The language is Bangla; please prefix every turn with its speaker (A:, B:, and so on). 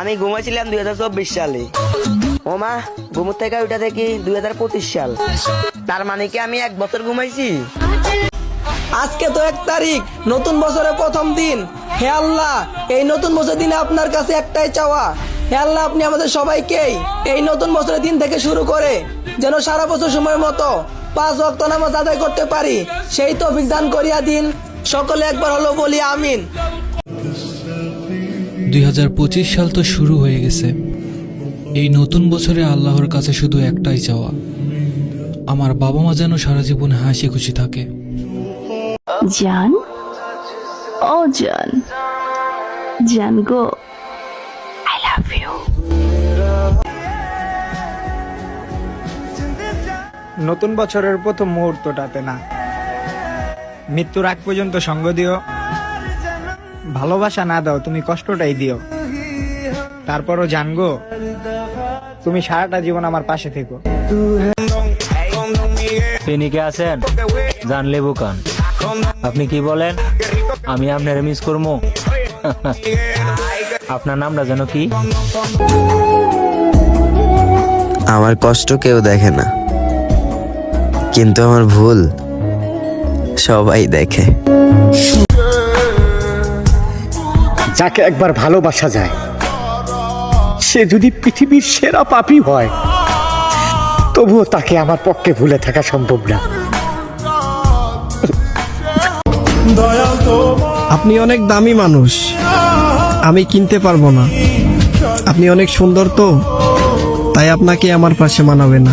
A: আমি ঘুমাইছিলাম দুই হাজার চব্বিশ সালে। ও মা, ঘুমুর থেকে ওইটা দেখি দুই হাজার পঁচিশ সাল। তার মানে কি আমি এক বছর ঘুমাইছি?
B: আজকে তো এক তারিখ, নতুন বছরের প্রথম দিন। হে আল্লাহ, এই নতুন বছর দিনে আপনার কাছে একটাই চাওয়া। হে আল্লাহ, আপনি আমাদের সবাইকেই এই নতুন বছরের দিন থেকে শুরু করে, যেন সারা বছর সময় মতো পাঁচ ওয়াক্ত নামাজ আদায় করতে পারি, সেই তৌফিক দান করিয়া দিন। সকলে একবার হলো বলি আমিন।
C: দুই হাজার পঁচিশ সাল তো শুরু হয়ে গেছে। এই নতুন বছরে আল্লাহর কাছে শুধু একটাই চাওয়া আমার বাবা মা যেন সারা জীবন হাসি খুশি থাকে।
D: জান? ও জান। জান গো আই লাভ ইউ
E: নতুন বছরের প্রথম মুহূর্তটাতে না। মৃত্যুর আগ পর্যন্ত সঙ্গ দিও। ভালোবাসা না দাও তুমি কষ্টটাই দিও। তারপরও জানগো তুমি সারাটা জীবন আমার পাশে থেকো।
F: তিনি কে আছেন? জানলে বুকান আপনি কি বলেন? আমি আপনার মিস করব। আপনার নামটা যেন কি?
G: আমার কষ্ট কেউ দেখে না কিন্তু আমার ভুল সবাই দেখে।
H: যাকে একবার ভালোবাসা যায়, সে যদি পৃথিবীর সেরা পাপী হয়, তবুও তাকে আমার পক্ষে ভুলে থাকা সম্ভব না।
B: আপনি অনেক দামি মানুষ, আমি কিনতে পারব না। আপনি অনেক সুন্দর তো, তাই আপনাকে আমার পাশে মানাবে না।